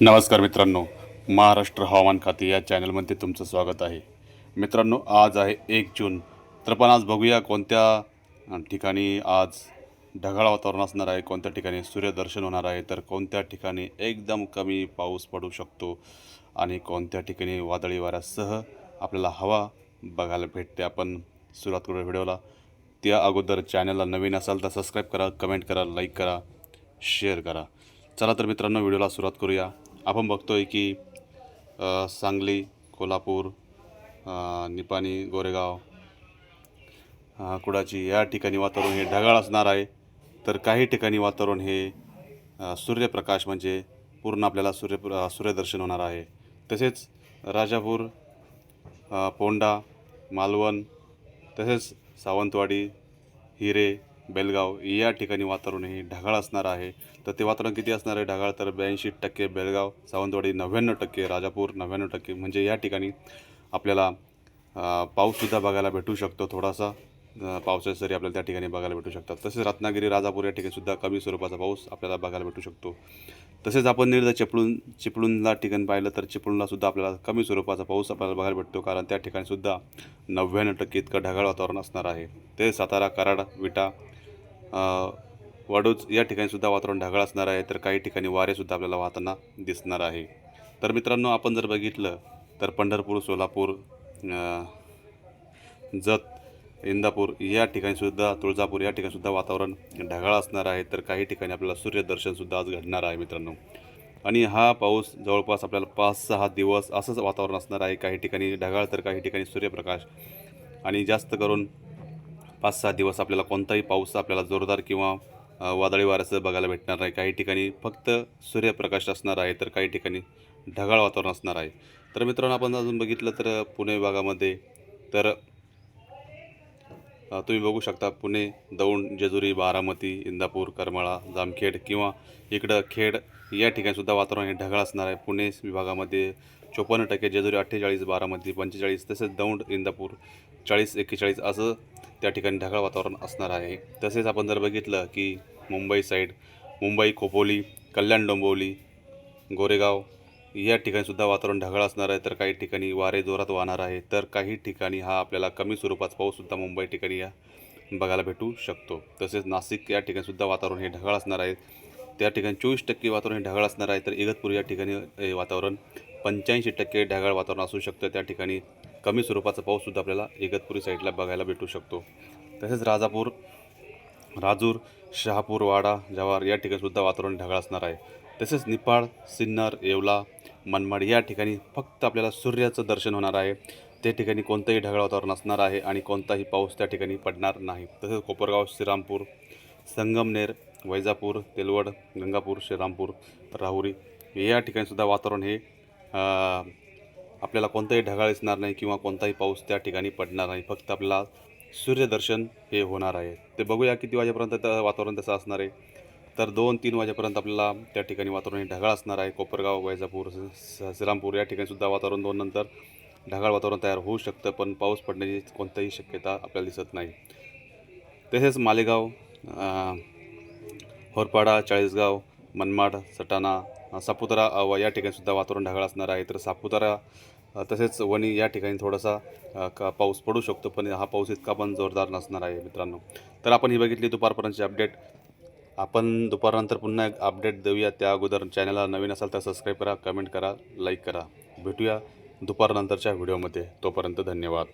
नमस्कार मित्रांनो महाराष्ट्र हवामान खाते या चॅनलमध्ये तुमचं स्वागत आहे. मित्रांनो आज आहे एक जून. तर पण आज बघूया कोणत्या ठिकाणी आज ढगाळ वातावरण असणार आहे कोणत्या ठिकाणी सूर्यदर्शन होणार आहे तर कोणत्या ठिकाणी एकदम कमी पाऊस पडू शकतो आणि कोणत्या ठिकाणी वादळी वाऱ्यासह आपल्याला हवा बघायला भेटते. आपण सुरुवात करू व्हिडिओला. त्या अगोदर चॅनलला नवीन असाल तर सबस्क्राईब करा कमेंट करा लाईक करा शेअर करा. चला तर मित्रांनो व्हिडिओला सुरुवात करूया. आपण बघतोय की सांगली कोल्हापूर निपाणी गोरेगाव कुडाची या ठिकाणी वातावरण हे ढगाळ असणार आहे. तर काही ठिकाणी वातावरण हे सूर्यप्रकाश म्हणजे पूर्ण आपल्याला सूर्य सूर्यदर्शन होणार आहे. तसेच राजापूर पोंडा मालवण तसेच सावंतवाडी हिरे बेलगाव या ठिकाणी वातावरण हे ढगाळ असणार आहे. तर ते वातावरण किती असणार आहे ढगाळ? तर ब्याऐंशी टक्के बेलगाव सावंतवाडी नव्याण्णव टक्के राजापूर नव्याण्णव टक्के. म्हणजे या ठिकाणी आपल्याला पाऊससुद्धा बघायला भेटू शकतो थोडासा. पावसाच्या सरी आपल्याला त्या ठिकाणी बघायला भेटू शकतात. तसेच रत्नागिरी राजापूर या ठिकाणीसुद्धा कमी स्वरूपाचा पाऊस आपल्याला बघायला भेटू शकतो. तसेच आपण निर्धा चिपळूण चिपळूणला ठिकाण पाहिलं तर चिपळूणलासुद्धा आपल्याला कमी स्वरूपाचा पाऊस आपल्याला बघायला भेटतो. कारण त्या ठिकाणीसुद्धा नव्याण्णव टक्के इतकं ढगाळ वातावरण असणार आहे. ते सातारा कराड विटा वाडूज या ठिकाणीसुद्धा वातावरण ढगाळ असणार आहे तर काही ठिकाणी वारेसुद्धा आपल्याला वाहताना दिसणार आहे. तर मित्रांनो आपण जर बघितलं तर पंढरपूर सोलापूर जत इंदापूर या ठिकाणीसुद्धा तुळजापूर या ठिकाणीसुद्धा वातावरण ढगाळ असणार आहे तर काही ठिकाणी आपल्याला सूर्यदर्शनसुद्धा आज घडणार आहे मित्रांनो. आणि हा पाऊस जवळपास आपल्याला पाच सहा दिवस असंच वातावरण असणार आहे. काही ठिकाणी ढगाळ तर काही ठिकाणी सूर्यप्रकाश. आणि जास्त करून पाच सहा दिवस आपल्याला कोणताही पाऊस आपल्याला जोरदार किंवा वादळी वाऱ्याचं बघायला भेटणार नाही. काही ठिकाणी फक्त सूर्यप्रकाश असणार आहे तर काही ठिकाणी ढगाळ वातावरण असणार आहे. तर मित्रांनो आपण अजून बघितलं तर पुणे विभागामध्ये तर तुम्ही बघू शकता पुणे दौंड जेजुरी बारामती इंदापूर करमाळा जामखेड किंवा इकडं खेड या ठिकाणीसुद्धा वातावरण हे ढगाळ असणार आहे. पुणे विभागामध्ये चोपन्न टक्के जेजुरी अठ्ठेचाळीस बारामती पंचेचाळीस तसेच दौंड इंदापूर चाळीस एक्केचाळीस असं त्या ठिकाणी ढगाळ वातावरण असणार आहे. तसेच आपण जर बघितलं की मुंबई साईड मुंबई खोपोली कल्याण डोंबिवली गोरेगाव या ठिकाणीसुद्धा वातावरण ढगाळ असणार आहे. तर काही ठिकाणी वारे जोरात वाहणार आहे. तर काही ठिकाणी हा आपल्याला कमी स्वरूपाचा पाऊससुद्धा मुंबई ठिकाणी या बघायला भेटू शकतो. तसेच नाशिक या ठिकाणीसुद्धा वातावरण हे ढगाळ असणार आहे. त्या ठिकाणी चोवीस टक्के वातावरण हे ढगाळ असणार आहे. तर इगतपूर या ठिकाणी हे वातावरण पंच्याऐंशी टक्के ढगाळ वातावरण असू शकतं. त्या ठिकाणी कमी स्वरूपाचा पाऊससुद्धा आपल्याला इगतपुरी साईडला बघायला भेटू शकतो. तसेच राजापूर राजूर शहापूर वाडा जव्हार या ठिकाणीसुद्धा वातावरण ढगाळ असणार आहे. तसेच निपाळ सिन्नर येवला मनमाड या ठिकाणी फक्त आपल्याला सूर्याचं दर्शन होणार आहे. त्या ठिकाणी कोणतंही ढगाळ वातावरण असणार आहे आणि कोणताही पाऊस त्या ठिकाणी पडणार नाही. तसेच कोपरगाव श्रीरामपूर संगमनेर वैजापूर तेलवड गंगापूर श्रीरामपूर राहुरी या ठिकाणीसुद्धा वातावरण हे आपल्याला कोणताही ढगाळ दिसणार नाही किंवा कोणताही पाऊस त्या ठिकाणी पडणार नाही. फक्त आपल्याला सूर्यदर्शन हे होणार आहे. ते बघूया किती वाजेपर्यंत त्या वातावरण तसं असणार आहे. तर दोन तीन वाजेपर्यंत आपल्याला त्या ठिकाणी वातावरण ढगाळ असणार आहे. कोपरगाव वैजापूर स- श्रीरामपूर या ठिकाणीसुद्धा वातावरण दोन नंतर ढगाळ वातावरण तयार होऊ शकतं. पण पाऊस पडण्याची कोणतीही शक्यता आपल्याला दिसत नाही. तसेच मालेगाव होरपाडा चाळीसगाव मनमाड सटाणा सापुतारा व या ठिकाणी सुद्धा वातावरण ढगाळ असणार आहे. तर सापुतारा तसेच वणी या ठिकाणी थोडासा का पाऊस पडू शकतो पण हा पाऊस इतका पण जोरदार नसणार आहे मित्रांनो. तर आपण ही बघितली दुपारपर्यंतची अपडेट. आपण दुपारनंतर पुन्हा एक अपडेट देऊया. त्या अगोदर चॅनलला नवीन असाल तर सबस्क्राईब करा कमेंट करा लाईक करा. भेटूया दुपारनंतरच्या व्हिडिओमध्ये. तोपर्यंत धन्यवाद.